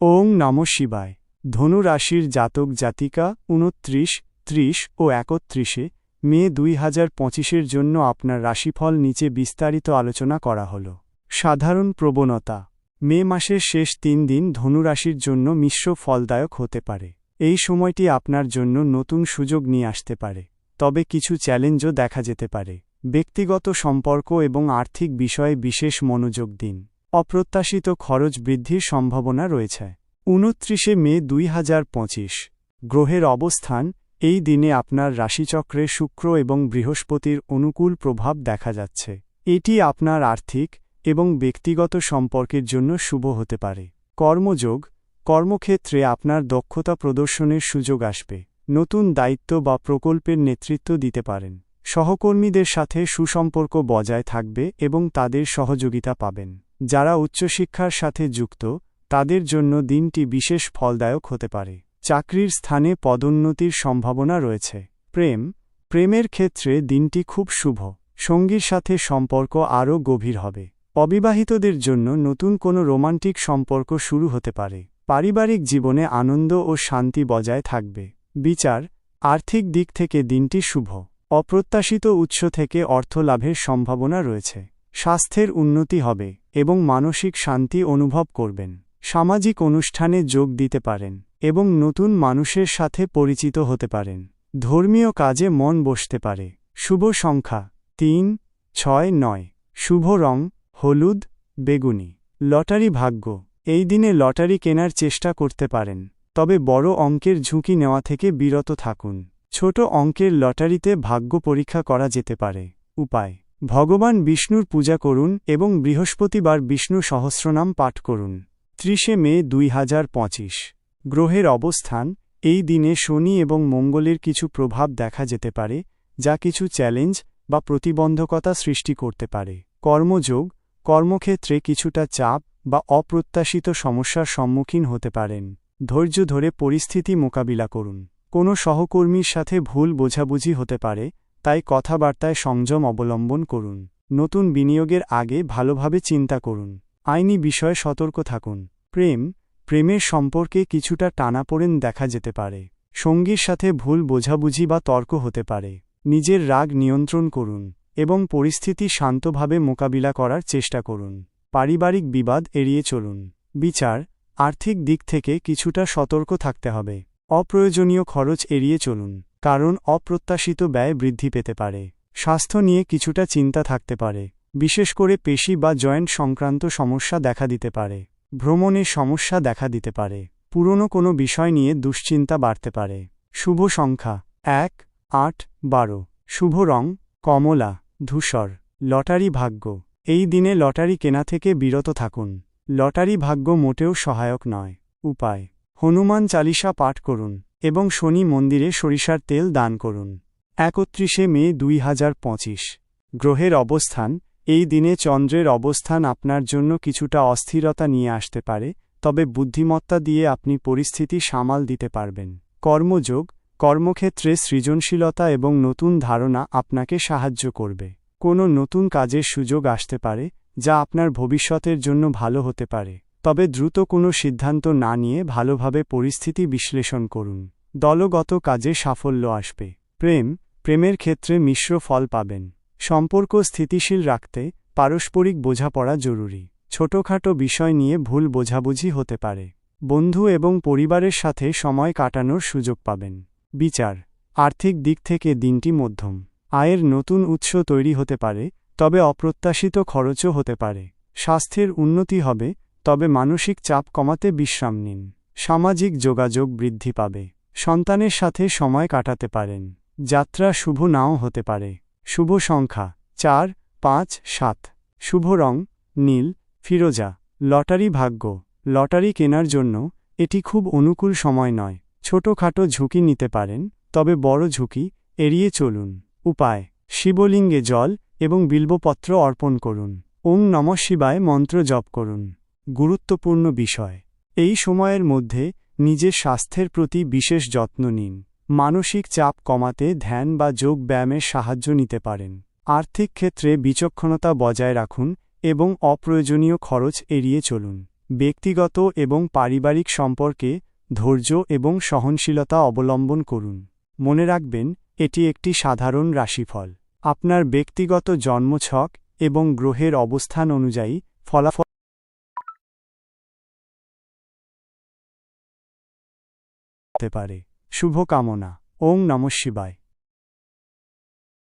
ওং নম শিবায়। ধনু রাশির জাতক জাতিকা উনত্রিশ, ত্রিশ ও একত্রিশে মে দুই হাজার পঁচিশের জন্য আপনার রাশিফল নিচে বিস্তারিত আলোচনা করা হল। সাধারণ প্রবণতা। মে মাসের শেষ তিন দিন ধনুরাশির জন্য মিশ্র ফলদায়ক হতে পারে। এই সময়টি আপনার জন্য নতুন সুযোগ নিয়ে আসতে পারে। তবে কিছু চ্যালেঞ্জও দেখা যেতে পারে। ব্যক্তিগত সম্পর্ক এবং আর্থিক বিষয়ে বিশেষ মনোযোগ দিন। অপ্রত্যাশিত খরচ বৃদ্ধির সম্ভাবনা রয়েছে। উনত্রিশে মে দুই হাজার পঁচিশ। গ্রহের অবস্থান, এই দিনে আপনার রাশিচক্রে শুক্র এবং বৃহস্পতির অনুকূল প্রভাব দেখা যাচ্ছে। এটি আপনার আর্থিক এবং ব্যক্তিগত সম্পর্কের জন্য শুভ হতে পারে। কর্মযোগ, কর্মক্ষেত্রে আপনার দক্ষতা প্রদর্শনের সুযোগ আসবে। নতুন দায়িত্ব বা প্রকল্পের নেতৃত্ব দিতে পারেন। সহকর্মীদের সাথে সুসম্পর্ক বজায় থাকবে এবং তাদের সহযোগিতা পাবেন। যারা উচ্চশিক্ষার সাথে যুক্ত, তাদের জন্য দিনটি বিশেষ ফলদায়ক হতে পারে। চাকরির স্থানে পদোন্নতির সম্ভাবনা রয়েছে। প্রেম, প্রেমের ক্ষেত্রে দিনটি খুব শুভ। সঙ্গীর সাথে সম্পর্ক আরও গভীর হবে। অবিবাহিতদের জন্য নতুন কোনো রোমান্টিক সম্পর্ক শুরু হতে পারে। পারিবারিক জীবনে আনন্দ ও শান্তি বজায় থাকবে। বিচার, আর্থিক দিক থেকে দিনটি শুভ। অপ্রত্যাশিত উৎস থেকে অর্থ লাভের সম্ভাবনা রয়েছে। স্বাস্থ্যের উন্নতি হবে এবং মানসিক শান্তি অনুভব করবেন। সামাজিক অনুষ্ঠানে যোগ দিতে পারেন এবং নতুন মানুষের সাথে পরিচিত হতে পারেন। ধর্মীয় কাজে মন বসতে পারে। শুভ সংখ্যা তিন, ছয়, নয়। শুভ রং হলুদ, বেগুনি। লটারি ভাগ্য। এই দিনে লটারি কেনার চেষ্টা করতে পারেন, তবে বড় অঙ্কের ঝুঁকি নেওয়া থেকে বিরত থাকুন। ছোট অঙ্কের লটারিতে ভাগ্য পরীক্ষা করা যেতে পারে। উপায় ভগবান বিষ্ণুর পূজা করুন এবং বৃহস্পতিবার বিষ্ণু সহস্রনাম পাঠ করুন। ত্রিশে মে দুই হাজার পঁচিশ। গ্রহের অবস্থান, এই দিনে শনি এবং মঙ্গলের কিছু প্রভাব দেখা যেতে পারে, যা কিছু চ্যালেঞ্জ বা প্রতিবন্ধকতা সৃষ্টি করতে পারে। কর্মযোগ, কর্মক্ষেত্রে কিছুটা চাপ বা অপ্রত্যাশিত সমস্যার সম্মুখীন হতে পারেন। ধৈর্য ধরে পরিস্থিতি মোকাবিলা করুন। কোনো সহকর্মীর সাথে ভুল বোঝাবুঝি হতে পারে তাই কথাবার্তায় সংযম অবলম্বন করুন। নতুন বিনিয়োগের আগে ভালোভাবে চিন্তা করুন। আইনি বিষয়ে সতর্ক থাকুন। প্রেম, প্রেমের সম্পর্কে কিছুটা টানাপোড়েন দেখা যেতে পারে। সঙ্গীর সাথে ভুল বোঝাবুঝি বা তর্ক হতে পারে। নিজের রাগ নিয়ন্ত্রণ করুন এবং পরিস্থিতি শান্তভাবে মোকাবিলা করার চেষ্টা করুন। পারিবারিক বিবাদ এড়িয়ে চলুন। বিচার, আর্থিক দিক থেকে কিছুটা সতর্ক থাকতে হবে। অপ্রয়োজনীয় খরচ এড়িয়ে চলুন। কারণ অপ্রত্যাশিত ব্যয় বৃদ্ধি পেতে পারে। স্বাস্থ্য নিয়ে কিছুটা চিন্তা থাকতে পারে, বিশেষ করে পেশি বা জয়েন্ট সংক্রান্ত সমস্যা দেখা দিতে পারে ভ্রমণের সমস্যা দেখা দিতে পারে, পুরনো কোনো বিষয় নিয়ে দুশ্চিন্তা বাড়তে পারে। শুভ সংখ্যা, এক, আট, বারো। শুভ রং, কমলা, ধূসর। লটারি ভাগ্য, এই দিনে লটারি কেনা থেকে বিরত থাকুন। লটারি ভাগ্য মোটেও সহায়ক নয়। উপায়, হনুমান চালিসা পাঠ করুন। এবং শনি মন্দিরে সরিষার তেল দান করুন। একত্রিশে মে দুই হাজার পঁচিশ। গ্রহের অবস্থান, এই দিনে চন্দ্রের অবস্থান আপনার জন্য কিছুটা অস্থিরতা নিয়ে আসতে পারে, তবে বুদ্ধিমত্তা দিয়ে আপনি পরিস্থিতি সামাল দিতে পারবেন। কর্মযোগ, কর্মক্ষেত্রে সৃজনশীলতা এবং নতুন ধারণা আপনাকে সাহায্য করবে। কোনো নতুন কাজের সুযোগ আসতে পারে, যা আপনার ভবিষ্যতের জন্য ভালো হতে পারে। তবে দ্রুত কোনো সিদ্ধান্ত না নিয়ে ভালোভাবে পরিস্থিতি বিশ্লেষণ করুন। দলগত কাজে সাফল্য আসবে। প্রেম, প্রেমের ক্ষেত্রে মিশ্র ফল পাবেন। সম্পর্ক স্থিতিশীল রাখতে পারস্পরিক বোঝাপড়া জরুরি। ছোটখাটো বিষয় নিয়ে ভুল বোঝাবুঝি হতে পারে। বন্ধু এবং পরিবারের সাথে সময় কাটানোর সুযোগ পাবেন। বিচার, আর্থিক দিক থেকে দিনটি মধ্যম। আয়ের নতুন উৎস তৈরি হতে পারে, তবে অপ্রত্যাশিত খরচও হতে পারে। স্বাস্থ্যের উন্নতি হবে তবে মানসিক চাপ কমাতে বিশ্রাম নিন। সামাজিক যোগাযোগ বৃদ্ধি পাবে। সন্তানের সাথে সময় কাটাতে পারেন। যাত্রা শুভ নাও হতে পারে। শুভ সংখ্যা চার, পাঁচ, সাত। শুভ রং, নীল, ফিরোজা। লটারি ভাগ্য। লটারি কেনার জন্য এটি খুব অনুকূল সময় নয়। ছোটখাটো ঝুঁকি নিতে পারেন, তবে বড় ঝুঁকি এড়িয়ে চলুন। উপায়, শিবলিঙ্গে জল এবং বিল্বপত্র অর্পণ করুন। ওং নম শিবায় মন্ত্র জপ করুন। গুরুত্বপূর্ণ বিষয়। এই সময়ের মধ্যে নিজের স্বাস্থ্যের প্রতি বিশেষ যত্ন নিন। মানসিক চাপ কমাতে ধ্যান বা যোগ ব্যায়ামের সাহায্য নিতে পারেন। আর্থিক ক্ষেত্রে বিচক্ষণতা বজায় রাখুন এবং অপ্রয়োজনীয় খরচ এড়িয়ে চলুন। ব্যক্তিগত এবং পারিবারিক সম্পর্কে ধৈর্য এবং সহনশীলতা অবলম্বন করুন। মনে রাখবেন, এটি একটি সাধারণ রাশিফল। আপনার ব্যক্তিগত জন্মছক এবং গ্রহের অবস্থান অনুযায়ী ফলাফল পারে। শুভকামনা। ওং নম শিবায়।